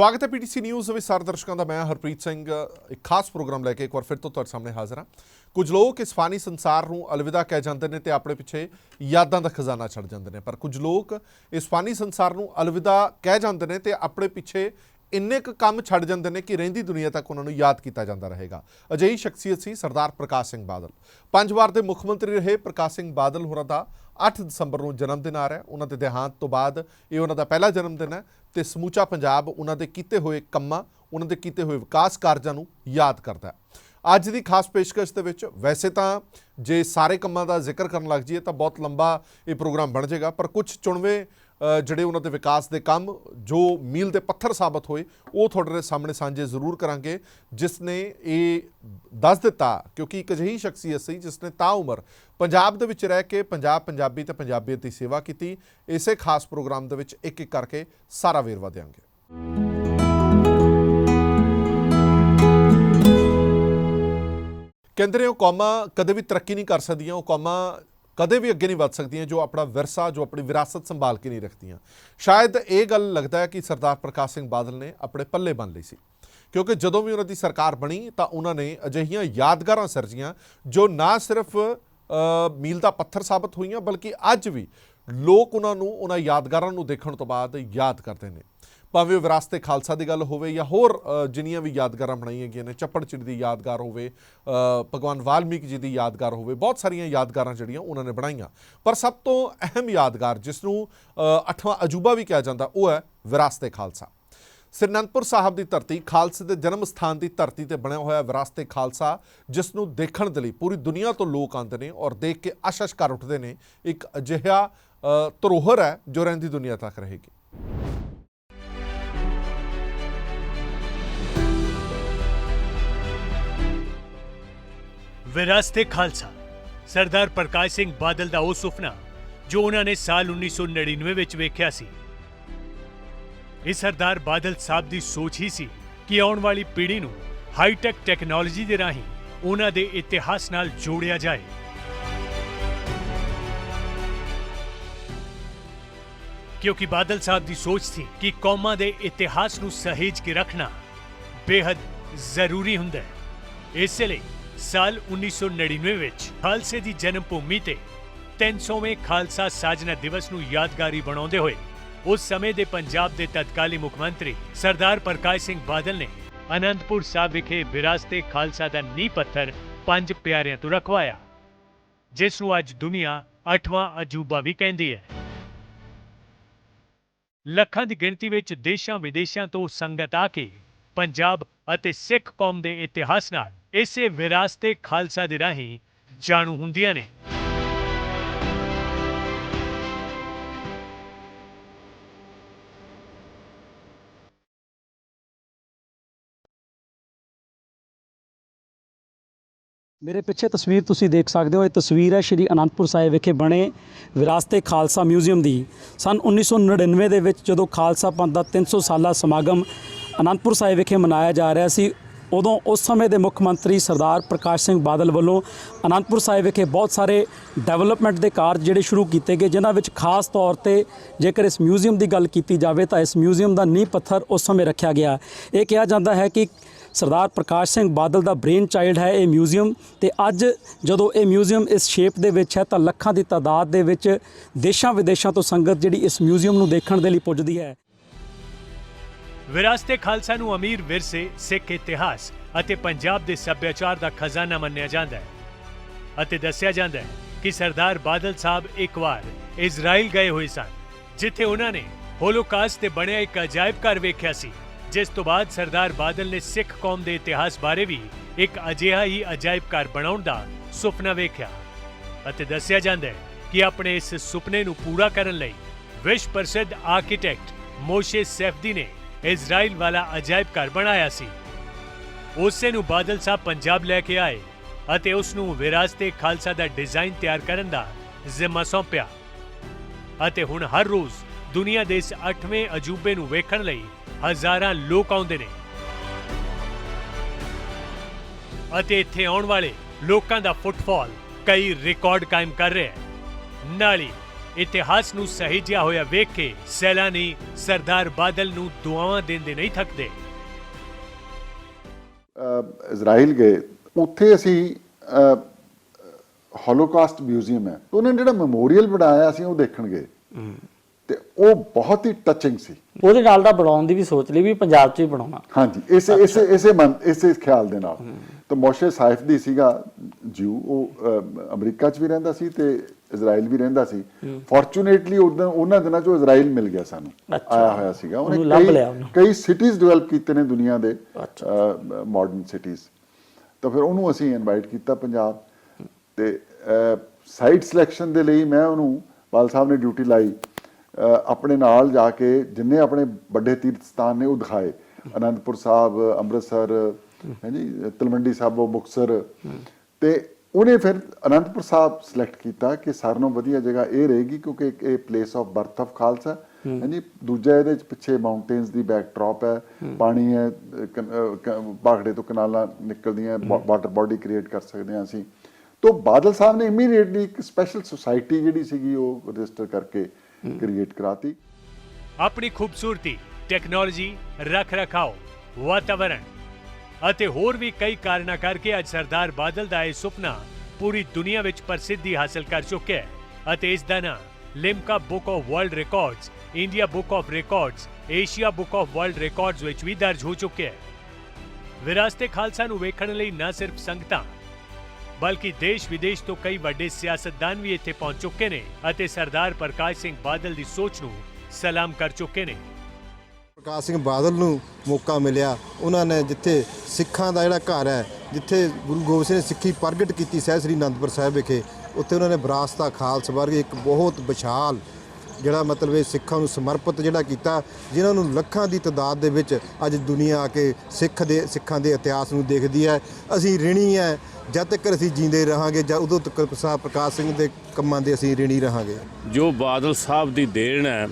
ਸਵਾਗਤ ਹੈ PTC news ਵਿੱਚ ਸਾਰੇ ਦਰਸ਼ਕਾਂ ਦਾ। ਮੈਂ ਹਰਪ੍ਰੀਤ ਸਿੰਘ, ਇੱਕ ਖਾਸ ਪ੍ਰੋਗਰਾਮ ਲੈ ਕੇ ਇੱਕ ਵਾਰ ਫਿਰ ਤੋਂ ਤੁਹਾਡੇ ਸਾਹਮਣੇ ਹਾਜ਼ਰ ਹਾਂ। ਕੁਝ ਲੋਕ ਇਸ ਫਾਨੀ ਸੰਸਾਰ ਨੂੰ ਅਲਵਿਦਾ ਕਹਿ ਜਾਂਦੇ ਨੇ ਤੇ ਆਪਣੇ ਪਿੱਛੇ ਯਾਦਾਂ ਦਾ ਖਜ਼ਾਨਾ ਛੱਡ ਜਾਂਦੇ ਨੇ। ਪਰ ਕੁਝ ਲੋਕ ਇਸ ਫਾਨੀ ਸੰਸਾਰ ਨੂੰ ਅਲਵਿਦਾ ਕਹਿ ਜਾਂਦੇ ਨੇ ਤੇ ਆਪਣੇ ਪਿੱਛੇ ਇੰਨੇ ਕੁ ਕੰਮ ਛੱਡ ਜਾਂਦੇ ਨੇ ਕਿ ਰਹਿੰਦੀ ਦੁਨੀਆ ਤੱਕ ਉਹਨਾਂ ਨੂੰ ਯਾਦ ਕੀਤਾ ਜਾਂਦਾ ਰਹੇਗਾ। ਅਜਿਹੀ ਸ਼ਖਸੀਅਤ ਸੀ ਸਰਦਾਰ ਪ੍ਰਕਾਸ਼ ਸਿੰਘ ਬਾਦਲ। ਪੰਜ ਵਾਰ ਦੇ ਮੁੱਖ ਮੰਤਰੀ ਰਹੇ ਪ੍ਰਕਾਸ਼ ਸਿੰਘ ਬਾਦਲ ਹੋਰਾਂ ਦਾ। 8 ਦਸੰਬਰ ਨੂੰ ਜਨਮ ਦਿਨ ਆ ਰਿਹਾ। ਉਹਨਾਂ ਦੇ ਦੇਹਾਂਤ ਤੋਂ ਬਾਅਦ ਇਹ ਉਹਨਾਂ ਦਾ ਪਹਿਲਾ ਜਨਮ ਦਿਨ ਹੈ। ਤੇ ਸਮੂਚਾ ਪੰਜਾਬ ਉਹਨਾਂ ਦੇ ਕੀਤੇ ਹੋਏ ਕੰਮਾਂ, ਉਹਨਾਂ ਦੇ ਕੀਤੇ ਹੋਏ ਵਿਕਾਸ ਕਾਰਜਾਂ ਨੂੰ ਯਾਦ ਕਰਦਾ ਅੱਜ ਦੀ ਖਾਸ ਪੇਸ਼ਕਸ਼ ਦੇ ਵਿੱਚ ਵੈਸੇ ਤਾਂ ਜੇ ਸਾਰੇ ਕੰਮਾਂ ਦਾ ਜ਼ਿਕਰ ਕਰਨ ਲੱਗ ਜਾਈਏ ਤਾਂ ਬਹੁਤ ਲੰਬਾ ਇਹ ਪ੍ਰੋਗਰਾਮ ਬਣ ਜਾਏਗਾ, ਪਰ ਕੁਝ ਚੁਣਵੇਂ ਜਿਹੜੇ ਉਹਨਾਂ ਦੇ ਵਿਕਾਸ ਦੇ ਕੰਮ, ਜੋ ਮੀਲ ਦੇ ਪੱਥਰ ਸਾਬਤ ਹੋਏ, ਉਹ ਤੁਹਾਡੇ ਦੇ ਸਾਹਮਣੇ ਸਾਂਝੇ ਜ਼ਰੂਰ ਕਰਾਂਗੇ, ਜਿਸ ਨੇ ਇਹ ਦੱਸ ਦਿੱਤਾ, ਕਿਉਂਕਿ ਇੱਕ ਅਜਿਹੀ ਸ਼ਖਸੀਅਤ ਸੀ ਜਿਸ ਨੇ ਤਾਂ ਉਮਰ ਪੰਜਾਬ ਦੇ ਵਿੱਚ ਰਹਿ ਕੇ ਪੰਜਾਬ ਪੰਜਾਬੀ ਤੇ ਪੰਜਾਬੀਅਤ ਦੀ ਸੇਵਾ ਕੀਤੀ। ਇਸੇ ਖਾਸ ਪ੍ਰੋਗਰਾਮ ਦੇ ਵਿੱਚ ਇੱਕ ਇੱਕ ਕਰਕੇ ਸਾਰਾ ਵੇਰਵਾ ਦਿਆਂਗੇ। ਕਹਿੰਦੇ ਨੇ ਉਹ ਕੌਮਾਂ ਕਦੇ ਵੀ ਤਰੱਕੀ ਨਹੀਂ ਕਰ ਸਕਦੀਆਂ, ਉਹ ਕੌਮਾਂ ਕਦੇ ਵੀ ਅੱਗੇ ਨਹੀਂ ਵੱਧ ਸਕਦੀਆਂ, ਜੋ ਆਪਣਾ ਵਿਰਸਾ, ਜੋ ਆਪਣੀ ਵਿਰਾਸਤ ਸੰਭਾਲ ਕੇ ਨਹੀਂ ਰੱਖਦੀਆਂ। ਸ਼ਾਇਦ ਇਹ ਗੱਲ ਲੱਗਦਾ ਹੈ ਕਿ ਸਰਦਾਰ ਪ੍ਰਕਾਸ਼ ਸਿੰਘ ਬਾਦਲ ਨੇ ਆਪਣੇ ਪੱਲੇ ਬੰਨ ਲਈ ਸੀ। ਕਿਉਂਕਿ ਜਦੋਂ ਵੀ ਉਹਨਾਂ ਦੀ ਸਰਕਾਰ ਬਣੀ, ਤਾਂ ਉਹਨਾਂ ਨੇ ਅਜਿਹੀਆਂ ਯਾਦਗਾਰਾਂ ਸਿਰਜੀਆਂ, ਜੋ ਨਾ ਸਿਰਫ ਮੀਲ ਦਾ ਪੱਥਰ ਸਾਬਤ ਹੋਈਆਂ, ਬਲਕਿ ਅੱਜ ਵੀ ਲੋਕ ਉਹਨਾਂ ਨੂੰ, ਉਹਨਾਂ ਯਾਦਗਾਰਾਂ ਨੂੰ ਦੇਖਣ ਤੋਂ ਬਾਅਦ ਯਾਦ ਕਰਦੇ ਨੇ। ਭਾਵੇਂ ਉਹ ਵਿਰਾਸਤੇ ਖਾਲਸਾ ਦੀ ਗੱਲ ਹੋਵੇ ਜਾਂ ਹੋਰ ਜਿੰਨੀਆਂ ਵੀ ਯਾਦਗਾਰਾਂ ਬਣਾਈਆਂ ਗਈਆਂ ਨੇ ਚੱਪੜਚਿੜੀ ਦੀ ਯਾਦਗਾਰ ਹੋਵੇ ਭਗਵਾਨ ਵਾਲਮੀਕ ਜੀ ਦੀ ਯਾਦਗਾਰ ਹੋਵੇ ਬਹੁਤ ਸਾਰੀਆਂ ਯਾਦਗਾਰਾਂ ਜਿਹੜੀਆਂ ਉਹਨਾਂ ਨੇ ਬਣਾਈਆਂ। ਪਰ ਸਭ ਤੋਂ ਅਹਿਮ ਯਾਦਗਾਰ ਜਿਸ ਨੂੰ ਅ, ਅੱਠਵਾਂ ਅਜੂਬਾ ਵੀ ਕਿਹਾ ਜਾਂਦਾ ਉਹ ਹੈ ਵਿਰਾਸਤੇ ਖਾਲਸਾ। ਸ੍ਰੀ ਅਨੰਦਪੁਰ ਸਾਹਿਬ ਦੀ ਧਰਤੀ ਖਾਲਸੇ ਦੇ ਜਨਮ ਸਥਾਨ ਦੀ ਧਰਤੀ ਤੇ ਬਣਿਆ ਹੋਇਆ ਵਿਰਾਸਤੇ ਖਾਲਸਾ ਜਿਸ ਨੂੰ ਦੇਖਣ ਦੇ ਲਈ ਪੂਰੀ ਦੁਨੀਆ ਤੋਂ ਲੋਕ ਆਉਂਦੇ ਨੇ ਔਰ ਦੇਖ ਕੇ ਅਸ਼ਸ਼ ਕਰ ਉੱਠਦੇ ਨੇ ਇੱਕ ਅਜਿਹਾ ਧਰੋਹਰ ਹੈ ਜੋ ਰਹਿੰਦੀ ਦੁਨੀਆ ਤੱਕ ਰਹੇਗੀ। ਵਿਰਾਸਤੇ ਖਾਲਸਾ। ਸਰਦਾਰ ਪ੍ਰਕਾਸ਼ ਸਿੰਘ ਬਾਦਲ ਦਾ ਉਹ ਸੁਪਨਾ, ਜੋ ਉਹਨਾਂ ਨੇ ਸਾਲ 1999 ਵਿੱਚ ਵੇਖਿਆ ਸੀ। ਇਹ ਸਰਦਾਰ ਬਾਦਲ ਸਾਹਿਬ ਦੀ ਸੋਚ ਹੀ ਸੀ ਕਿ ਆਉਣ ਵਾਲੀ ਪੀੜ੍ਹੀ ਨੂੰ ਹਾਈ-ਟੈਕ ਟੈਕਨੋਲੋਜੀ ਦੇ ਰਾਹੀਂ ਉਹਨਾਂ ਦੇ ਇਤਿਹਾਸ ਨਾਲ ਜੋੜਿਆ ਜਾਏ। ਕਿਉਂਕਿ ਬਾਦਲ ਸਾਹਿਬ ਦੀ ਸੋਚ ਸੀ ਕਿ ਕੌਮਾਂ ਦੇ ਇਤਿਹਾਸ ਨੂੰ ਸਹੇਜ ਕੇ ਰੱਖਣਾ ਬੇहद ਜ਼ਰੂਰੀ ਹੁੰਦਾ ਹੈ। ਇਸੇ ਲਈ ਸਾਲ 1999 ਵਿੱਚ ਖਾਲਸੇ ਦੀ ਜਨਮ ਭੂਮੀ ਤੇ 300ਵੇਂ ਖਾਲਸਾ ਸਾਜਨਾ ਦਿਵਸ ਨੂੰ ਯਾਦਗਾਰੀ ਬਣਾਉਂਦੇ ਹੋਏ, ਉਸ ਸਮੇਂ ਦੇ ਪੰਜਾਬ ਦੇ ਤਤਕਾਲੀ ਮੁੱਖ ਮੰਤਰੀ ਸਰਦਾਰ ਪ੍ਰਕਾਸ਼ ਸਿੰਘ ਬਾਦਲ ਨੇ ਅਨੰਦਪੁਰ ਸਾਹਿਬ ਵਿਖੇ ਵਿਰਾਸਤੇ ਖਾਲਸਾ ਦਾ ਨੀਂਹ ਪੱਥਰ ਪੰਜ ਪਿਆਰਿਆਂ ਤੋਂ ਰਖਵਾਇਆ, ਜਿਸ ਨੂੰ ਅੱਜ ਦੁਨੀਆ ਅੱਠਵਾਂ ਅਜੂਬਾ ਵੀ ਕਹਿੰਦੀ ਹੈ। ਲੱਖਾਂ ਦੀ ਗਿਣਤੀ ਵਿੱਚ ਦੇਸ਼ਾਂ ਵਿਦੇਸ਼ਾਂ ਤੋਂ ਸੰਗਤ ਆ ਕੇ ਪੰਜਾਬ ਅਤੇ ਸਿੱਖ ਕੌਮ ਦੇ ਇਤਿਹਾਸ ਨਾਲ ਇਸੇ ਵਿਰਾਸਤੇ ਖਾਲਸਾ ਦੇ ਰਾਹੀਂ ਜਾਣੂ ਹੁੰਦੀਆਂ ਨੇ। ਮੇਰੇ ਪਿੱਛੇ ਤਸਵੀਰ ਤੁਸੀਂ ਦੇਖ ਸਕਦੇ ਹੋ, ਇਹ ਤਸਵੀਰ ਹੈ ਸ਼੍ਰੀ ਅਨੰਦਪੁਰ ਸਾਹਿਬ ਵਿਖੇ ਬਣੇ ਵਿਰਾਸਤੇ ਖਾਲਸਾ ਮਿਊਜ਼ੀਅਮ ਦੀ। ਸਨ 1999 ਦੇ ਵਿੱਚ ਜਦੋਂ ਖਾਲਸਾ ਪੰਥ ਦਾ 300 ਸਾਲਾ ਸਮਾਗਮ ਅਨੰਦਪੁਰ ਸਾਹਿਬ ਵਿਖੇ ਮਨਾਇਆ ਜਾ ਰਿਹਾ ਸੀ ਉਦੋਂ ਉਸ ਸਮੇਂ ਦੇ ਮੁੱਖ ਮੰਤਰੀ ਸਰਦਾਰ ਪ੍ਰਕਾਸ਼ ਸਿੰਘ ਬਾਦਲ ਵੱਲੋਂ ਅਨੰਦਪੁਰ ਸਾਹਿਬ ਵਿਖੇ ਬਹੁਤ ਸਾਰੇ ਡਿਵੈਲਪਮੈਂਟ ਦੇ ਕਾਰਜ ਜਿਹੜੇ ਸ਼ੁਰੂ ਕੀਤੇ ਗਏ, ਜਿਨ੍ਹਾਂ ਵਿੱਚ ਖਾਸ ਤੌਰ ਤੇ ਜੇਕਰ ਇਸ ਮਿਊਜ਼ੀਅਮ ਦੀ ਗੱਲ ਕੀਤੀ ਜਾਵੇ ਤਾਂ ਇਸ ਮਿਊਜ਼ੀਅਮ ਦਾ ਨੀਂਹ ਪੱਥਰ ਉਸ ਸਮੇਂ ਰੱਖਿਆ ਗਿਆ। ਇਹ ਕਿਹਾ ਜਾਂਦਾ ਹੈ ਕਿ ਸਰਦਾਰ ਪ੍ਰਕਾਸ਼ ਸਿੰਘ ਬਾਦਲ ਦਾ ਬ੍ਰੇਨ ਚਾਈਲਡ ਹੈ ਇਹ ਮਿਊਜ਼ੀਅਮ ਤੇ ਅੱਜ ਜਦੋਂ ਇਹ ਮਿਊਜ਼ੀਅਮ ਇਸ ਸ਼ੇਪ ਦੇ ਵਿੱਚ ਹੈ ਤਾਂ ਲੱਖਾਂ ਦੀ ਤਾਦਾਦ ਦੇ ਵਿੱਚ ਦੇਸ਼ਾਂ ਵਿਦੇਸ਼ਾਂ ਤੋਂ ਸੰਗਤ ਜਿਹੜੀ ਇਸ ਮਿਊਜ਼ੀਅਮ ਨੂੰ ਦੇਖਣ ਦੇ ਲਈ ਪੁੱਜਦੀ ਹੈ। ਵਿਰਾਸਤੇ ਖਾਲਸਾ ਨੂੰ ਅਮੀਰ ਵਿਰਸੇ, ਸਿੱਖ ਇਤਿਹਾਸ ਅਤੇ ਪੰਜਾਬ ਦੇ ਸੱਭਿਆਚਾਰ ਦਾ ਖਜ਼ਾਨਾ ਮੰਨਿਆ ਜਾਂਦਾ ਹੈ। ਅਤੇ ਦੱਸਿਆ ਜਾਂਦਾ ਹੈ ਕਿ ਸਰਦਾਰ ਬਾਦਲ ਸਾਹਿਬ ਇੱਕ ਵਾਰ ਇਜ਼ਰਾਈਲ ਗਏ ਹੋਏ ਸਨ, ਜਿੱਥੇ ਉਹਨਾਂ ਨੇ ਹੋਲੋਕਾਸਟ ਤੇ ਬਣਿਆ ਇੱਕ ਅਜਾਇਬ ਘਰ ਵੇਖਿਆ ਸੀ, ਜਿਸ ਤੋਂ ਬਾਅਦ ਸਰਦਾਰ ਬਾਦਲ ਨੇ ਸਿੱਖ ਕੌਮ ਦੇ ਇਤਿਹਾਸ ਬਾਰੇ ਵੀ ਇੱਕ ਅਜਿਹਾ ਹੀ ਅਜਾਇਬ ਘਰ ਬਣਾਉਣ ਦਾ ਸੁਪਨਾ ਵੇਖਿਆ। ਅਤੇ ਦੱਸਿਆ ਜਾਂਦਾ ਹੈ ਕਿ ਆਪਣੇ ਇਸ ਸੁਪਨੇ ਨੂੰ ਪੂਰਾ ਕਰਨ ਲਈ ਵਿਸ਼ਵ ਪ੍ਰਸਿੱਧ ਆਰਕੀਟੈਕਟ ਮੋਸ਼ੇ ਸੈਫਦੀ ਨੇ ਇਜ਼ਰਾਈਲ ਵਾਲਾ ਅਜਾਇਬ ਘਰ ਬਣਾਇਆ ਸੀ। ਉਸੇ ਨੂੰ ਬਾਦਲ ਸਾਹਿਬ ਪੰਜਾਬ ਲੈ ਕੇ ਆਏ ਅਤੇ ਉਸ ਨੂੰ ਵਿਰਾਸਤੇ ਖਾਲਸਾ ਦਾ ਡਿਜ਼ਾਈਨ ਤਿਆਰ ਕਰਨ ਦਾ ਜ਼ਿੰਮਾ ਸੌਂਪਿਆ। ਅਤੇ ਹੁਣ ਹਰ ਰੋਜ਼ ਦੁਨੀਆ ਦੇ ਇਸ 8ਵੇਂ ਅਜੂਬੇ ਨੂੰ ਵੇਖਣ ਲਈ ਹਜ਼ਾਰਾਂ ਲੋਕ ਆਉਂਦੇ ਨੇ। ਅਤੇ ਇੱਥੇ ਆਉਣ ਵਾਲੇ ਲੋਕਾਂ ਦਾ ਫੁੱਟਫਾਲ ਕਈ ਰਿਕਾਰਡ ਕਾਇਮ ਕਰ ਰਿਹਾ ਹੈ। ਨਾਲ ਹੀ ਇਤਿਹਾਸ ਨੂੰ ਸਹਿਜਿਆ ਹੋਇਆ ਵੇਖ ਕੇ ਸੈਲਾਨੀ ਸਰਦਾਰ ਬਾਦਲ ਨੂੰ ਦੁਆਵਾਂ ਦਿੰਦੇ ਨਹੀਂ ਥੱਕਦੇ। ਇਜ਼ਰਾਈਲ ਗਏ। ਉੱਥੇ ਅਸੀਂ ਹੋਲੋਕਾਸਟ ਮਿਊਜ਼ੀਅਮ ਹੈ। ਉਹਨਾਂ ਨੇ ਜਿਹੜਾ ਮੈਮੋਰੀਅਲ ਬਣਾਇਆ ਸੀ ਉਹ ਦੇਖਣ ਗਏ। ਤੇ ਉਹ ਬਹੁਤ ਹੀ ਟੱਚਿੰਗ ਸੀ। ਉਹਦੇ ਨਾਲ ਦਾ ਬਣਾਉਣ ਦੀ ਵੀ ਸੋਚ ਲਈ ਵੀ ਪੰਜਾਬ 'ਚ ਹੀ ਬਣਾਉਣਾ। ਹਾਂਜੀ ਇਸੇ ਇਸੇ ਇਸੇ ਮਨ ਇਸੇ ਖਿਆਲ ਦੇ ਨਾਲ। ਤਾਂ ਮੋਸ਼ੇ ਸਾਇਫ ਦੀ ਸੀਗਾ ਜਿਊ ਉਹ ਅਮਰੀਕਾ 'ਚ ਵੀ ਰਹਿੰਦਾ ਸੀ ਤੇ ਇਜ਼ਰਾਈਲ ਵੀ ਰਹਿੰਦਾ ਸੀ। ਫੋਰਚੂਨੇਟਲੀ ਉਹਨਾਂ ਉਹਨਾਂ ਦਿਨਾਂ 'ਚੋਂ ਇਜ਼ਰਾਈਲ ਮਿਲ ਗਿਆ ਸਾਨੂੰ। ਆਇਆ ਹੋਇਆ ਸੀਗਾ। ਉਹਨੂੰ ਕਈ- ਸਿਟੀਜ਼ ਡਿਵੈਲਪ ਕੀਤੇ ਨੇ ਦੁਨੀਆ ਦੇ। ਮਾਡਰਨ ਸਿਟੀਜ਼ ਤਾਂ ਫਿਰ ਉਹਨੂੰ ਅਸੀਂ ਇਨਵਾਈਟ ਕੀਤਾ ਪੰਜਾਬ। ਤੇ ਸਾਈਟ ਸਿਲੈਕਸ਼ਨ ਦੇ ਲਈ ਮੈਂ ਉਹਨੂੰ ਬਾਲ ਸਾਹਿਬ ਨੇ ਡਿਊਟੀ ਲਾਈ। ਆਪਣੇ ਨਾਲ ਜਾ ਕੇ ਜਿੰਨੇ ਆਪਣੇ ਵੱਡੇ ਤੀਰਥ ਸਥਾਨ ਨੇ ਉਹ ਦਿਖਾਏ। ਅਨੰਦਪੁਰ ਸਾਹਿਬ ਅੰਮ੍ਰਿਤਸਰ ਹਾਂਜੀ ਤਲਵੰਡੀ ਸਾਬੋ ਮੁਕਤਸਰ। ਤੇ ਉਹਨੇ ਫਿਰ ਅਨੰਦਪੁਰ ਸਾਹਿਬ ਸਿਲੈਕਟ ਕੀਤਾ ਕਿ ਸਾਰਿਆਂ ਨਾਲੋਂ ਵਧੀਆ ਜਗ੍ਹਾ ਇਹ ਰਹੇਗੀ ਕਿਉਂਕਿ ਇਹ place of birth of Khalsa. ਹਾਂਜੀ ਦੂਜਾ ਇਹਦੇ ਚ ਪਿੱਛੇ ਮਾਊਂਟੇਨਸ ਦੀ ਬੈਕਡ੍ਰੌਪ ਹੈ। ਪਾਣੀ ਹੈ ਬਾਗੜੇ ਤੋਂ ਕਨਾਲਾਂ ਨਿਕਲਦੀਆਂ ਵਾਟਰ ਬਾਡੀ ਕ੍ਰੀਏਟ ਕਰ ਸਕਦੇ ਹਾਂ ਅਸੀਂ। ਤੋਂ ਬਾਦਲ ਸਾਹਿਬ ਨੇ ਇਮੀਡੀਏਟਲੀ ਇੱਕ ਸਪੈਸ਼ਲ ਸੁਸਾਇਟੀ ਜਿਹੜੀ ਸੀਗੀ ਉਹ ਰਜਿਸਟਰ ਕਰਕੇ ਕ੍ਰੀਏਟ ਕਰਾਤੀ। ਆਪਣੀ ਖੂਬਸੂਰਤੀ ਟੈਕਨੋਲੋਜੀ ਰੱਖ ਰਖਾਓ ਵਾਤਾਵਰਣ। ਅਤੇ ਹੋਰ ਵੀ ਕਈ ਕਾਰਨਾਂ ਕਰਕੇ ਅੱਜ ਸਰਦਾਰ ਬਾਦਲ ਦਾ ਇਹ ਸੁਪਨਾ ਪੂਰੀ ਦੁਨੀਆ ਵਿੱਚ ਪ੍ਰਸਿੱਧੀ ਹਾਸਲ ਕਰ ਚੁੱਕਿਆ ਹੈ ਅਤੇ ਇਸ ਦਾ ਨਾਮ Limca book of world records, India book of records, Asia book of world records ਵਿੱਚ ਵੀ ਦਰਜ ਹੋ ਚੁੱਕਿਆ ਹੈ। ਵਿਰਾਸਤੇ ਖਾਲਸਾ ਨੂੰ ਵੇਖਣ ਲਈ ਨਾ ਸਿਰਫ ਸੰਗਤਾਂ, ਬਲਕਿ ਦੇਸ਼ ਵਿਦੇਸ਼ ਤੋਂ ਕਈ ਵੱਡੇ ਸਿਆਸਤਦਾਨ ਵੀ ਇੱਥੇ ਪਹੁੰਚ ਚੁੱਕੇ ਨੇ ਅਤੇ ਸਰਦਾਰ ਪ੍ਰਕਾਸ਼ ਸਿੰਘ ਬਾਦਲ ਦੀ ਸੋਚ ਨੂੰ ਸਲਾਮ ਕਰ ਚੁੱਕੇ ਨੇ। ਪ੍ਰਕਾਸ਼ ਸਿੰਘ ਬਾਦਲ ਨੂੰ ਮੌਕਾ ਮਿਲਿਆ। ਉਹਨਾਂ ਨੇ ਜਿੱਥੇ ਸਿੱਖਾਂ ਦਾ ਜਿਹੜਾ ਘਰ ਹੈ, ਜਿੱਥੇ ਗੁਰੂ ਗੋਬਿੰਦ ਸਿੰਘ ਨੇ ਸਿੱਖੀ ਪ੍ਰਗਟ ਕੀਤੀ ਸਹਿ ਸ੍ਰੀ ਅਨੰਦਪੁਰ ਸਾਹਿਬ ਵਿਖੇ, ਉੱਥੇ ਉਹਨਾਂ ਨੇ ਵਿਰਾਸਤਾ ਖਾਲਸਾ ਵਰਗ ਇੱਕ ਬਹੁਤ ਵਿਸ਼ਾਲ ਜਿਹੜਾ ਮਤਲਬ ਇਹ ਸਿੱਖਾਂ ਨੂੰ ਸਮਰਪਿਤ ਜਿਹੜਾ ਕੀਤਾ, ਜਿਨ੍ਹਾਂ ਨੂੰ ਲੱਖਾਂ ਦੀ ਤਾਦਾਦ ਦੇ ਵਿੱਚ ਅੱਜ ਦੁਨੀਆ ਆ ਕੇ ਸਿੱਖ ਦੇ, ਸਿੱਖਾਂ ਦੇ ਇਤਿਹਾਸ ਨੂੰ ਦੇਖਦੀ ਹੈ। ਅਸੀਂ ਰਿਣੀ ਹੈ, ਜਦ ਤੱਕ ਅਸੀਂ ਜੀਂਦੇ ਰਹਾਂਗੇ ਜਾਂ ਉਦੋਂ ਤੱਕ ਸਾਹਿਬ ਪ੍ਰਕਾਸ਼ ਸਿੰਘ ਦੇ ਕੰਮਾਂ ਦੇ ਅਸੀਂ ਰਿਣੀ ਰਹਾਂਗੇ। ਜੋ ਬਾਦਲ ਸਾਹਿਬ ਦੀ ਦੇਣ ਹੈ